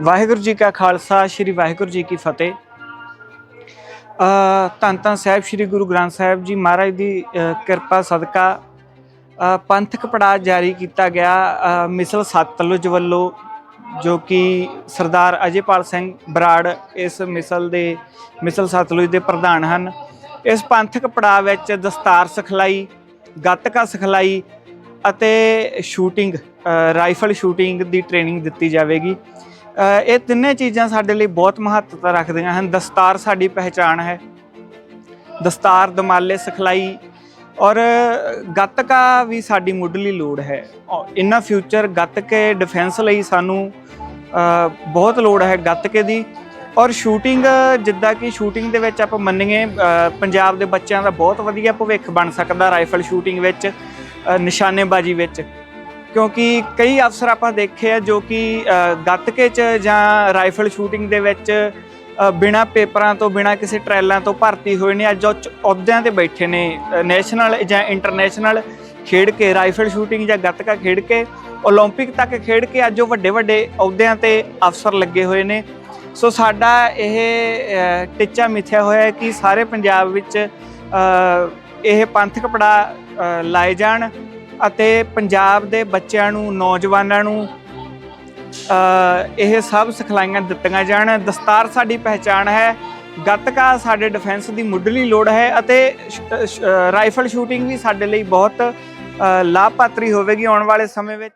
ਵਾਹਿਗੁਰੂ ਜੀ ਕਾ ਖਾਲਸਾ, ਸ੍ਰੀ ਵਾਹਿਗੁਰੂ ਜੀ ਕੀ ਫਤਿਹ। ਧੰਨ ਧੰਨ ਸਾਹਿਬ, ਸ੍ਰੀ ਗੁਰੂ ਗ੍ਰੰਥ ਸਾਹਿਬ ਜੀ ਮਹਾਰਾਜ ਦੀ ਕਿਰਪਾ, ਸਦਕਾ ਪੰਥਕ ਪੜਾਅ ਜਾਰੀ ਕੀਤਾ ਗਿਆ ਮਿਸਲ ਸਤਲੁਜ ਵੱਲੋਂ, ਜੋ ਕਿ ਸਰਦਾਰ ਅਜੇਪਾਲ ਸਿੰਘ ਬਰਾੜ ਇਸ ਮਿਸਲ ਦੇ, ਮਿਸਲ ਸਤਲੁਜ ਦੇ ਪ੍ਰਧਾਨ ਹਨ। ਇਸ ਪੰਥਕ ਪੜਾਅ ਵਿੱਚ ਦਸਤਾਰ ਸਿਖਲਾਈ, ਗੱਤਕਾ ਸਿਖਲਾਈ ਅਤੇ ਸ਼ੂਟਿੰਗ ਰਾਈਫਲ ਸ਼ੂਟਿੰਗ ਦੀ ਟ੍ਰੇਨਿੰਗ ਦਿੱਤੀ ਜਾਵੇਗੀ। ਇਹ ਤਿੰਨੇ ਚੀਜ਼ਾਂ ਸਾਡੇ ਲਈ ਬਹੁਤ ਮਹੱਤਤਾ ਰੱਖਦੀਆਂ ਹਨ। ਦਸਤਾਰ ਸਾਡੀ ਪਹਿਚਾਣ ਹੈ। ਦਸਤਾਰ, ਦਮਾਲੇ, ਸਿਖਲਾਈ ਔਰ ਗੱਤਕਾ ਵੀ ਸਾਡੀ ਮੁੱਢਲੀ ਲੋੜ ਹੈ। ਇਨਾਂ ਫਿਊਚਰ ਗੱਤਕੇ ਡਿਫੈਂਸ ਲਈ ਸਾਨੂੰ ਬਹੁਤ ਲੋੜ ਹੈ ਗੱਤਕੇ ਦੀ। ਔਰ ਸ਼ੂਟਿੰਗ ਜਿੱਦਾਂ ਕਿ ਸ਼ੂਟਿੰਗ ਦੇ ਵਿੱਚ ਆਪਾਂ ਮੰਨੀਏ ਪੰਜਾਬ ਦੇ ਬੱਚਿਆਂ ਦਾ ਬਹੁਤ ਵਧੀਆ ਭਵਿੱਖ ਬਣ ਸਕਦਾ ਰਾਈਫਲ ਸ਼ੂਟਿੰਗ ਵਿੱਚ ਨਿਸ਼ਾਨੇਬਾਜ਼ੀ ਵਿੱਚ। ਕਿਉਂਕਿ ਕਈ ਅਫਸਰ ਆਪਾਂ ਦੇਖੇ ਆ ਜੋ ਕਿ ਅ, ਗੱਤਕੇ 'ਚ ਜਾਂ ਰਾਈਫਲ ਸ਼ੂਟਿੰਗ ਦੇ ਵਿੱਚ ਅ, ਬਿਨਾਂ ਪੇਪਰਾਂ ਤੋਂ ਬਿਨਾਂ ਕਿਸੇ ਟ੍ਰਾਇਲਾਂ ਤੋਂ ਭਰਤੀ ਹੋਏ ਨੇ ਅੱਜ ਉਹ ਚ- ਅਹੁਦਿਆਂ ਤੇ ਬੈਠੇ ਨੇ ਅ, ਨੈਸ਼ਨਲ ਜਾਂ ਇੰਟਰਨੈਸ਼ਨਲ ਖੇਡ ਕੇ ਰਾਈਫਲ ਸ਼ੂਟਿੰਗ ਜਾਂ ਗੱਤਕਾ ਖੇਡ ਕੇ 올림픽 ਤੱਕ ਖੇਡ ਕੇ ਅੱਜ ਉਹ ਵੱਡੇ ਵੱਡੇ ਅਹੁਦਿਆਂ ਤੇ ਅਫਸਰ ਲੱਗੇ ਹੋਏ ਨੇ ਸੋ ਸਾਡਾ ਇਹ ਅ, ਟੀਚਾ ਮਿੱਥਿਆ ਹੋਇਆ ਹੈ ਕਿ ਸਾਰੇ ਪੰਜਾਬ ਵਿੱਚ ਅ, ਇਹ ਪੰਥਕ ਪੜਾ ਲਾਏ ਜਾਣ ਅਤੇ ਪੰਜਾਬ ਦੇ ਬੱਚਿਆਂ ਨੂੰ, ਨੌਜਵਾਨਾਂ ਨੂੰ ਇਹ ਸਭ ਸਿਖਲਾਈਆਂ ਦਿੱਤੀਆਂ ਜਾਣ। ਦਸਤਾਰ ਸਾਡੀ ਪਹਿਚਾਣ ਹੈ। ਗੱਤਕਾ ਸਾਡੇ ਡਿਫੈਂਸ ਦੀ ਮੁੱਢਲੀ ਲੋੜ ਹੈ ਅਤੇ ਰਾਈਫਲ ਸ਼ੂਟਿੰਗ ਵੀ ਸਾਡੇ ਲਈ ਬਹੁਤ ਲਾਭਪਾਤਰੀ ਹੋਵੇਗੀ ਆਉਣ ਵਾਲੇ ਸਮੇਂ ਵਿੱਚ।